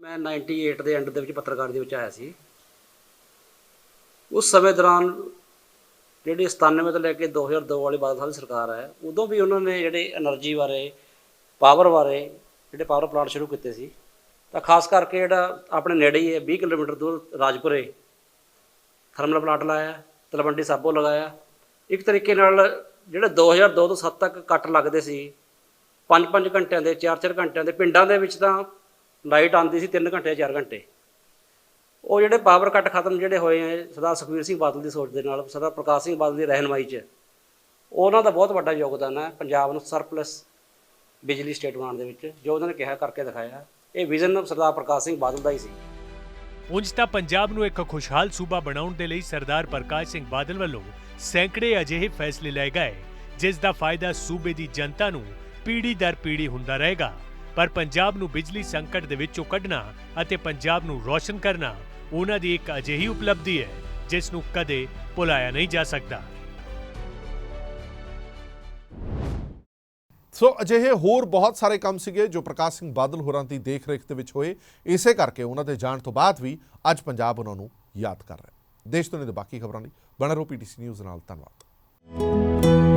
ਮੈਂ 98 ਦੇ ਐਂਡ ਦੇ ਵਿੱਚ ਪੱਤਰਕਾਰ ਦੇ ਵਿੱਚ ਆਇਆ ਸੀ। ਉਸ ਸਮੇਂ ਦੌਰਾਨ ਜਿਹੜੇ 97 ਤੋਂ ਲੈ ਕੇ 2002 ਵਾਲੀ ਬਾਦਲ ਸਾਹਿਬ ਦੀ ਸਰਕਾਰ ਹੈ, ਉਦੋਂ ਵੀ ਉਹਨਾਂ ਨੇ ਜਿਹੜੇ એનર્ਜੀ ਬਾਰੇ ਪਾਵਰ ਬਾਰੇ ਜਿਹੜੇ ਪਾਵਰ ਪਲਾਂਟ ਸ਼ੁਰੂ ਕੀਤੇ ਸੀ, ਤਾਂ ਖਾਸ ਕਰਕੇ ਜਿਹੜਾ ਆਪਣੇ ਨੇੜੇ ਹੀ ਹੈ 20 ਕਿਲੋਮੀਟਰ ਦੂਰ ਰਾਜਪੁਰੇ ਥਰਮਲ ਪਲਾਂਟ ਲਾਇਆ, ਤਲਵੰਡੀ ਸਾਬੋ ਲਗਾਇਆ। ਇੱਕ ਤਰੀਕੇ ਨਾਲ ਜਿਹੜੇ 2002 ਤੋਂ 7 ਤੱਕ ਕੱਟ ਲੱਗਦੇ ਸੀ 5-5 ਘੰਟਿਆਂ ਦੇ 4-4 ਘੰਟਿਆਂ ਦੇ ਪਿੰਡਾਂ ਦੇ ਵਿੱਚ ਤਾਂ ਲਾਈਟ ਆਉਂਦੀ ਸੀ 3 ਘੰਟੇ 4 ਘੰਟੇ। ਉਹ ਜਿਹੜੇ ਪਾਵਰ ਕੱਟ ਖਤਮ ਜਿਹੜੇ ਹੋਏ ਹੈ ਸਰਦਾਰ ਸੁਖਬੀਰ ਸਿੰਘ ਬਾਦਲ ਦੀ ਸੋਚ ਦੇ ਨਾਲ, ਸਰਦਾਰ ਪ੍ਰਕਾਸ਼ ਸਿੰਘ ਬਾਦਲ ਦੀ ਰਹਿਨਮਾਈ 'ਚ। ਉਹਨਾਂ ਦਾ ਬਹੁਤ ਵੱਡਾ ਯੋਗਦਾਨ ਹੈ ਪੰਜਾਬ ਨੂੰ ਸਰਪਲਸ ਬਿਜਲੀ ਸਟੇਟ ਬਣਾਉਣ ਦੇ ਵਿੱਚ, ਜੋ ਉਹਨਾਂ ਨੇ ਕਿਹਾ ਕਰਕੇ ਦਿਖਾਇਆ। ਇਹ ਵਿਜ਼ਨ ਸਰਦਾਰ ਪ੍ਰਕਾਸ਼ ਸਿੰਘ ਬਾਦਲ ਦਾ ਹੀ ਸੀ। ਉਂਝ ਤਾਂ ਪੰਜਾਬ ਨੂੰ ਇੱਕ ਖੁਸ਼ਹਾਲ ਸੂਬਾ ਬਣਾਉਣ ਦੇ ਲਈ ਸਰਦਾਰ ਪ੍ਰਕਾਸ਼ ਸਿੰਘ ਬਾਦਲ ਵੱਲੋਂ ਸੈਂਕੜੇ ਅਜਿਹੇ ਫੈਸਲੇ ਲਏ ਗਏ, ਜਿਸ ਦਾ ਫਾਇਦਾ ਸੂਬੇ ਦੀ ਜਨਤਾ ਨੂੰ ਪੀੜ੍ਹੀ ਦਰ ਪੀੜੀ ਹੁੰਦਾ ਰਹੇਗਾ। ਪਰ ਪੰਜਾਬ ਨੂੰ ਬਿਜਲੀ ਸੰਕਟ ਦੇ ਵਿੱਚੋਂ ਕੱਢਣਾ ਅਤੇ ਪੰਜਾਬ ਨੂੰ ਰੋਸ਼ਨ ਕਰਨਾ ਉਹਨਾਂ ਦੀ ਇੱਕ ਅਜਿਹੀ ਉਪਲਬਧੀ ਹੈ, ਜਿਸ ਨੂੰ ਕਦੇ ਭੁਲਾਇਆ ਨਹੀਂ ਜਾ ਸਕਦਾ। ਸੋ ਅਜਿਹੇ ਹੋਰ ਬਹੁਤ ਸਾਰੇ ਕੰਮ ਸੀਗੇ ਜੋ ਪ੍ਰਕਾਸ਼ ਸਿੰਘ ਬਾਦਲ ਹੋਰਾਂ ਦੀ ਦੇਖ ਰੇਖ ਦੇ ਵਿੱਚ ਹੋਏ। ਇਸੇ ਕਰਕੇ ਉਹਨਾਂ ਦੇ ਜਾਣ ਤੋਂ ਬਾਅਦ ਵੀ ਅੱਜ ਪੰਜਾਬ ਉਹਨਾਂ ਨੂੰ ਯਾਦ ਕਰ ਰਿਹਾ ਹੈ। ਦੇਸ਼ ਦੁਨੀਆ ਦੇ ਬਾਕੀ ਖਬਰਾਂ ਲਈ ਬਣਾ ਰਹੋ ਪੀਟੀਸੀ ਨਿਊਜ਼ ਨਾਲ। ਧੰਨਵਾਦ।